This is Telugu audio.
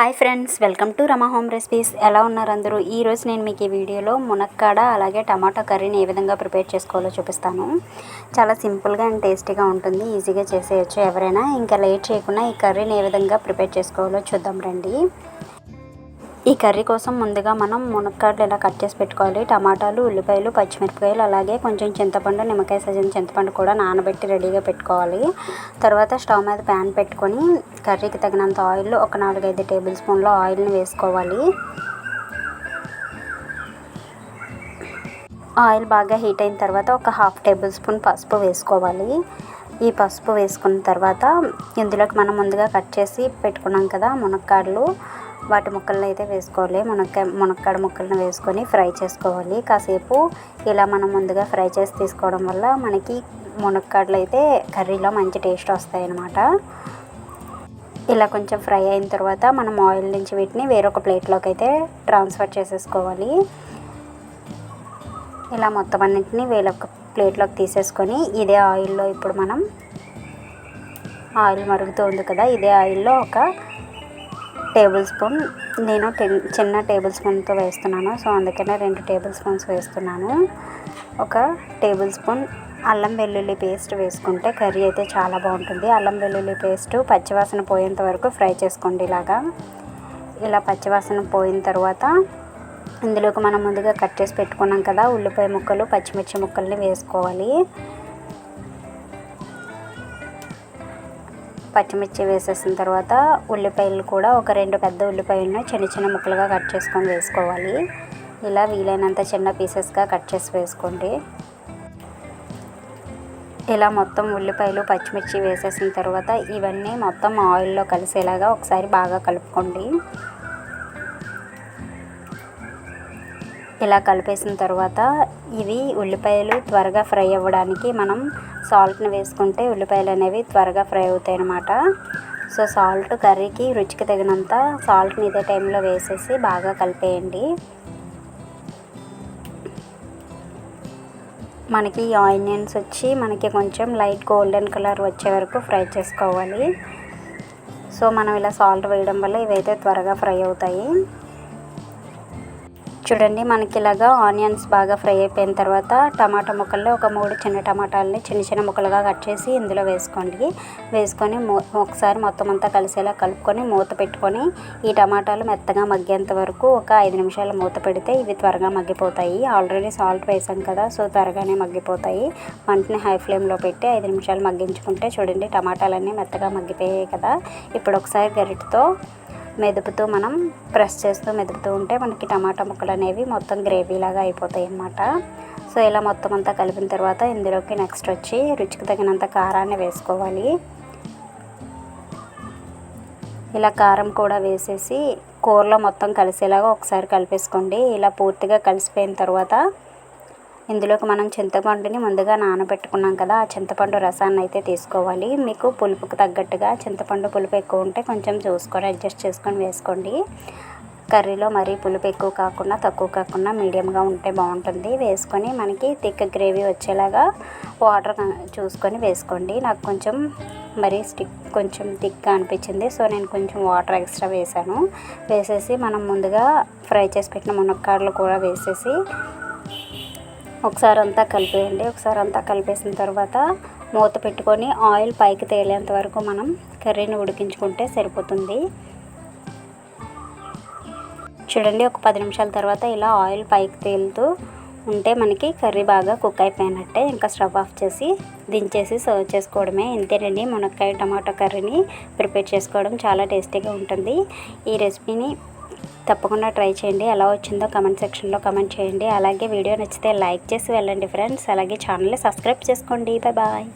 Hi friends welcome to Rama home recipes. ఎలా ఉన్నారు అందరూ? ఈరోజు నేను మీకు ఈ వీడియోలో మునక్కాడ అలాగే టమాటా కర్రీని ఏ విధంగా ప్రిపేర్ చేసుకోవాలో చూపిస్తాను. చాలా సింపుల్గా అండ్ టేస్టీగా ఉంటుంది. ఈజీగా చేసేయచ్చు ఎవరైనా. ఇంకా లేట్ చేయకుండా ఈ కర్రీని ఏ విధంగా ప్రిపేర్ చేసుకోవాలో చూద్దాం రండి. ఈ కర్రీ కోసం ముందుగా మనం మునక్కాడలు ఇలా కట్ చేసి పెట్టుకోవాలి? టమాటాలు ఉల్లిపాయలు పచ్చిమిరపకాయలు అలాగే కొంచెం చింతపండు నిమ్మకాయ సజ్జన చింతపండు కూడా నానబెట్టి రెడీగా పెట్టుకోవాలి. తర్వాత స్టవ్ మీద ప్యాన్ పెట్టుకొని కర్రీకి తగినంత ఆయిల్ ఒక నాలుగైదు టేబుల్ స్పూన్ల ఆయిల్ని వేసుకోవాలి. ఆయిల్ బాగా హీట్ అయిన తర్వాత ఒక హాఫ్ టేబుల్ స్పూన్ పసుపు వేసుకోవాలి. ఈ పసుపు వేసుకున్న తర్వాత ఇందులోకి మనం ముందుగా కట్ చేసి పెట్టుకున్నాం కదా మునక్కాడలు. వాటి ముక్కలను అయితే వేసుకోవాలి. మునక్కాయ మునక్కాడ ముక్కలను వేసుకొని ఫ్రై చేసుకోవాలి. కాసేపు ఇలా మనం ముందుగా ఫ్రై చేసి తీసుకోవడం వల్ల మనకి మునక్కాడలు అయితే కర్రీలో మంచి టేస్ట్ వస్తాయి అన్నమాట ఇలా కొంచెం ఫ్రై అయిన తర్వాత మనం ఆయిల్ నుంచి వీటిని వేరొక ప్లేట్లోకి అయితే ట్రాన్స్ఫర్ చేసేసుకోవాలి. ఇలా మొత్తం అన్నింటినీ వేరొక ప్లేట్లోకి తీసేసుకొని ఇదే ఆయిల్లో ఇప్పుడు మనం ఆయిల్ మరుగుతూ ఉంది కదా ఇదే ఆయిల్లో ఒక టేబుల్ స్పూన్ నేను టెన్ చిన్న టేబుల్ స్పూన్తో వేస్తున్నాను. సో అందుకనే రెండు టేబుల్ స్పూన్స్ వేస్తున్నాను. ఒక టేబుల్ స్పూన్ అల్లం వెల్లుల్లి పేస్ట్ వేసుకుంటే కర్రీ అయితే చాలా బాగుంటుంది. అల్లం వెల్లుల్లి పేస్ట్ పచ్చివాసన పోయేంత వరకు ఫ్రై చేసుకోండి ఇలాగా. ఇలా పచ్చివాసన పోయిన తర్వాత ఇందులోకి మనం ముందుగా కట్ చేసి పెట్టుకున్నాం కదా ఉల్లిపాయ ముక్కలు పచ్చిమిర్చి ముక్కల్ని వేసుకోవాలి. పచ్చిమిర్చి వేసేసిన తర్వాత ఉల్లిపాయలు కూడా ఒక రెండు పెద్ద ఉల్లిపాయలను చిన్న చిన్న ముక్కలుగా కట్ చేసుకొని వేసుకోవాలి. ఇలా వీలైనంత చిన్న పీసెస్గా కట్ చేసి వేసుకోండి. ఇలా మొత్తం ఉల్లిపాయలు పచ్చిమిర్చి వేసేసిన తర్వాత ఇవన్నీ మొత్తం ఆయిల్లో కలిసేలాగా ఒకసారి బాగా కలుపుకోండి. ఇలా కలిపేసిన తర్వాత ఇవి ఉల్లిపాయలు త్వరగా ఫ్రై అవ్వడానికి మనం సాల్ట్ని వేసుకుంటే ఉల్లిపాయలు అనేవి త్వరగా ఫ్రై అవుతాయి అన్నమాట. సో సాల్ట్ కర్రీకి రుచికి తగినంత సాల్ట్ని ఇదే టైంలో వేసేసి బాగా కలిపేయండి. మనకి ఆనియన్స్ వచ్చి మనకి కొంచెం లైట్ గోల్డెన్ కలర్ వచ్చే వరకు ఫ్రై చేసుకోవాలి. సో మనం ఇలా సాల్ట్ వేయడం వల్ల ఇవైతే త్వరగా ఫ్రై అవుతాయి. చూడండి మనకి ఇలాగా ఆనియన్స్ బాగా ఫ్రై అయిపోయిన తర్వాత టమాటా ముక్కల్లో ఒక మూడు చిన్న టమాటాలని చిన్న చిన్న ముక్కలుగా కట్ చేసి ఇందులో వేసుకోండి. వేసుకొని ఒకసారి మొత్తం అంతా కలిసేలా కలుపుకొని మూత పెట్టుకొని ఈ టమాటాలు మెత్తగా మగ్గేంత వరకు ఒక ఐదు నిమిషాలు మూత పెడితే ఇవి త్వరగా మగ్గిపోతాయి. ఆల్రెడీ సాల్ట్ వేసాం కదా సో త్వరగానే మగ్గిపోతాయి. వంటని హై ఫ్లేమ్లో పెట్టి ఐదు నిమిషాలు మగ్గించుకుంటే చూడండి టమాటాలన్నీ మెత్తగా మగ్గిపోయాయి కదా. ఇప్పుడు ఒకసారి గరిటతో మెదుపుతూ మనం ప్రెస్ చేస్తూ మెదుపుతూ ఉంటే మనకి టమాటా ముక్కలు అనేవి మొత్తం గ్రేవీ లాగా అయిపోతాయి అన్నమాట. సో ఇలా మొత్తం అంతా కలిపిన తర్వాత ఇందులోకి నెక్స్ట్ వచ్చి రుచికి తగినంత కారాన్ని వేసుకోవాలి. ఇలా కారం కూడా వేసేసి కూరలో మొత్తం కలిసేలాగా ఒకసారి కలిపేసుకోండి. ఇలా పూర్తిగా కలిసిపోయిన తర్వాత ఇందులోకి మనం చింతపండుని ముందుగా నానబెట్టుకున్నాం కదా ఆ చింతపండు రసాన్ని అయితే తీసుకోవాలి. మీకు పులుపుకు తగ్గట్టుగా చింతపండు పులుపు ఎక్కువ ఉంటే కొంచెం చూసుకొని అడ్జస్ట్ చేసుకొని వేసుకోండి. కర్రీలో మరీ పులుపు ఎక్కువ కాకుండా తక్కువ కాకుండా మీడియంగా ఉంటే బాగుంటుంది. వేసుకొని మనకి థిక్ గ్రేవీ వచ్చేలాగా వాటర్ చూసుకొని వేసుకోండి. నాకు కొంచెం మరీ స్టిక్ కొంచెం థిక్గా అనిపించింది సో నేను కొంచెం వాటర్ ఎక్స్ట్రా వేసాను వేసేసి మనం ముందుగా ఫ్రై చేసి పెట్టిన మునక్కాడలు కూడా వేసేసి ఒకసారి అంతా కలిపేయండి. ఒకసారి అంతా కలిపేసిన తర్వాత మూత పెట్టుకొని ఆయిల్ పైకి తేలేంత వరకు మనం కర్రీని ఉడికించుకుంటే సరిపోతుంది. చూడండి ఒక పది నిమిషాల తర్వాత ఇలా ఆయిల్ పైకి తేలుతూ ఉంటే మనకి కర్రీ బాగా కుక్ అయిపోయినట్టే. ఇంకా స్టవ్ ఆఫ్ చేసి దించేసి సర్వ్ చేసుకోవడమే. ఇంతేనండి మునక్కాయ టమాటో కర్రీని ప్రిపేర్ చేసుకోవడం చాలా టేస్టీగా ఉంటుంది. ఈ రెసిపీని తప్పకుండా ట్రై చేయండి. ఎలా వచ్చిందో కమెంట్ సెక్షన్లో కమెంట్ చేయండి. అలాగే వీడియో నచ్చితే లైక్ చేసి వెళ్ళండి ఫ్రెండ్స్ అలాగే ఛానల్ని సబ్స్క్రైబ్ చేసుకోండి. Bye bye